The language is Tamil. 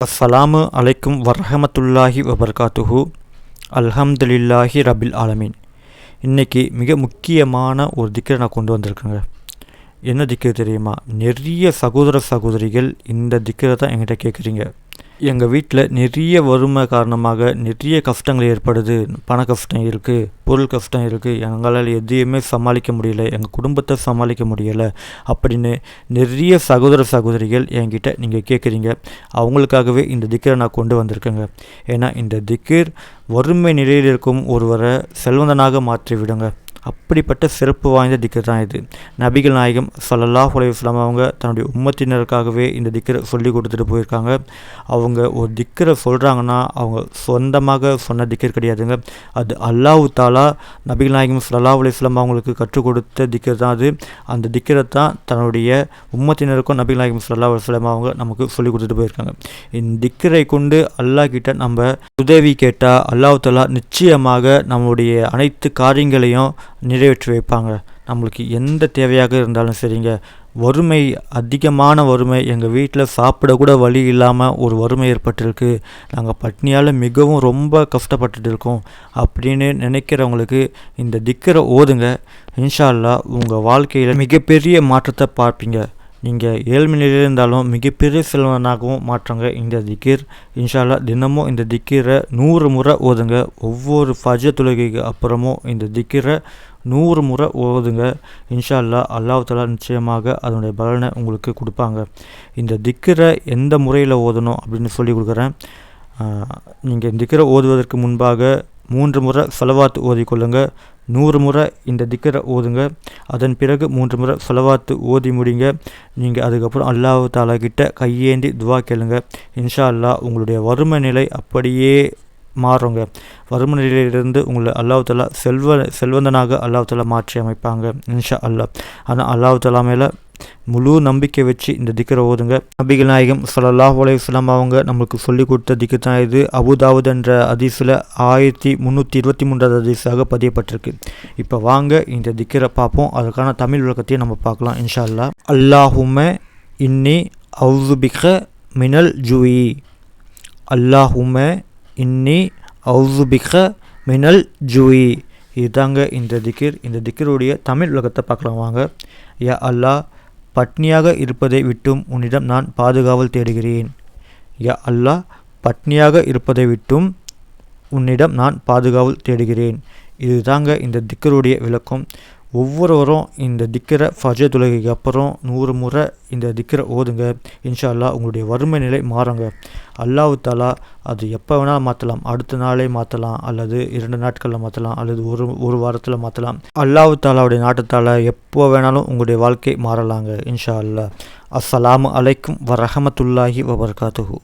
அஸ்ஸலாமு அலைக்கும் வரஹமத்துல்லாஹி வபர்காத்துஹு அல்ஹம்துலில்லாஹி ரபில் ஆலமீன் இன்றைக்கி மிக முக்கியமான ஒரு திக்கரை நான் கொண்டு வந்திருக்கேங்க. என்ன திக்கர் தெரியுமா? நிறைய சகோதர சகோதரிகள் இந்த திக்கரை தான் என்கிட்ட கேட்குறீங்க எங்கள் வீட்டில் நிறைய வறுமை காரணமாக நிறைய கஷ்டங்கள் ஏற்படுது. பண கஷ்டம் இருக்குது பொருள் கஷ்டம் இருக்குது எங்களால் எதையுமே சமாளிக்க முடியல எங்கள் குடும்பத்தை சமாளிக்க முடியலை அப்படின்னு நிறைய சகோதர சகோதரிகள் என்கிட்ட நீங்கள் கேட்குறீங்க அவங்களுக்காகவே இந்த திக்கரை நான் கொண்டு வந்திருக்கேங்க. ஏன்னா இந்த திக்கர் வறுமை நிலையில் இருக்கும் ஒருவரை செல்வந்தனாக மாற்றிவிடுங்க. அப்படிப்பட்ட சிறப்பு வாய்ந்த திக்கர் தான் இது. நபிகள் நாயகம் சல்லல்லாஹ் அலையுஸ்லாம் அவங்க தன்னுடைய உம்மத்தினருக்காகவே இந்த திக்கரை சொல்லி கொடுத்துட்டு போயிருக்காங்க. அவங்க ஒரு திக்கரை சொல்கிறாங்கன்னா அவங்க சொந்தமாக சொன்ன திக்கர் கிடையாதுங்க. அது அல்லாஹு தாலா நபிகள் நாயகம் சல்லாஹ் அலையுஸ்லாம் அவங்களுக்கு கற்றுக் கொடுத்த திக்கர் தான் அது. அந்த திக்கரை தான் தன்னுடைய உம்மத்தினருக்கும் நபிகள் நாயகம் சல்லா அலுவலாம் அவங்க நமக்கு சொல்லி கொடுத்துட்டு போயிருக்காங்க. இந்த திக்கரை கொண்டு அல்லாஹ் கிட்ட நம்ம உதவி கேட்டால் அல்லாஹு தாலா நிச்சயமாக நம்மளுடைய அனைத்து காரியங்களையும் நிறைவேற்றி வைப்பாங்க. நம்மளுக்கு எந்த தேவையாக இருந்தாலும் சரிங்க. வறுமை அதிகமான வறுமை எங்கள் வீட்டில் சாப்பிடக்கூட வழி இல்லாமல் ஒரு வறுமை ஏற்பட்டிருக்கு. நாங்கள் பட்னியால் மிகவும் ரொம்ப கஷ்டப்பட்டுட்டு இருக்கோம். அப்படின்னு நினைக்கிறவங்களுக்கு இந்த திக்கரை ஓதுங்க. இன்ஷால்லா உங்கள் வாழ்க்கையில் மிகப்பெரிய மாற்றத்தை பார்ப்பீங்க. நீங்கள் ஏழ்மையிலே இருந்தாலும் மிகப்பெரிய செல்வனாகவும் மாற்றுங்க இந்த திக்கீர். இன்ஷால்லா தினமும் இந்த திக்கீரை நூறு முறை ஓதுங்க. ஒவ்வொரு ஃபஜ தொழுகைக்கு அப்புறமும் இந்த திக்கீரை நூறு முறை ஓதுங்க. இன்ஷா அல்லாஹாலா அல்லாஹ் நிச்சயமாக அதனுடைய பலனை உங்களுக்கு கொடுப்பாங்க. இந்த திக்கீரை எந்த முறையில் ஓதணும் அப்படின்னு சொல்லி கொடுக்குறேன். நீங்கள் திக்கீரை ஓதுவதற்கு முன்பாக மூன்று முறை செலவாத்து ஓதிக்கொள்ளுங்கள் நூறு முறை இந்த திக்கரை ஓதுங்க. அதன் பிறகு மூன்று முறை செலவாத்து ஓதி முடிங்க. நீங்கள் அதுக்கப்புறம் அல்லாஹு தாலா கிட்ட கையேந்தி துவா கேளுங்க. இன்ஷா அல்லா உங்களுடைய வறுமை நிலை அப்படியே மாறுங்க. வறுமை நிலையிலிருந்து உங்களை அல்லாஹ் தாலா செல்வ செல்வந்தனாக அல்லாஹ் தாலா மாற்றி அமைப்பாங்க இன்ஷா அல்லா ஆனால் அல்லாஹ் தாலா மேலே முழு நம்பிக்கை வச்சு இந்த திக்கரை ஓதுங்க. நபிகள் நாயகம் சல்லாஹ் அலையுஸ்லாம் அவங்க நம்மளுக்கு சொல்லி கொடுத்த திக்கு தான் இது. அபுதாவுத் என்ற அதிசில் ஆயிரத்தி முந்நூற்றி இருபத்தி மூன்றாவது அதிசாக பதியப்பட்டிருக்கு. இப்போ வாங்க இந்த திக்கரை பார்ப்போம். அதுக்கான தமிழ் விளக்கத்தையும் நம்ம பார்க்கலாம் இன்ஷா அல்லா அல்லாஹுமே இன்னி அவுசுபிக மினல் ஜூயி அல்லாஹுமே இன்னி அவுசுபிக மினல் ஜூயி இதுதாங்க இந்த திக்கிர். இந்த திக்கருடைய தமிழ் உலகத்தை பார்க்கலாம் வாங்க. யா அல்லாஹ் பட்னியாக இருப்பதை விட்டும் உன்னிடம் நான் பாதுகாவல் தேடுகிறேன். யா அல்லாஹ் பட்னியாக இருப்பதை விட்டும் உன்னிடம் நான் பாதுகாவல் தேடுகிறேன். இதுதாங்க இந்த திக்கருடைய விளக்கம். ஒவ்வொருவரும் இந்த திக்கரை ஃபஜ துலகைக்கு அப்புறம் நூறு முறை இந்த திக்கரை ஓதுங்க. இன்ஷா அல்லா உங்களுடைய வறுமை நிலை மாறுங்க. அல்லாஹு தாலா அது எப்போ வேணாலும் மாற்றலாம் அடுத்த நாளே மாற்றலாம் அல்லது இரண்டு நாட்களில் மாற்றலாம் அல்லது ஒரு ஒரு வாரத்தில் மாற்றலாம் அல்லாஹு தாலாவுடைய நாட்டத்தால் எப்போ வேணாலும் உங்களுடைய வாழ்க்கை மாறலாங்க. இன்ஷா அல்லா அஸ்ஸலாமு அலைக்கும் வரஹமத்துல்லாஹி வபர்காத்துஹூ.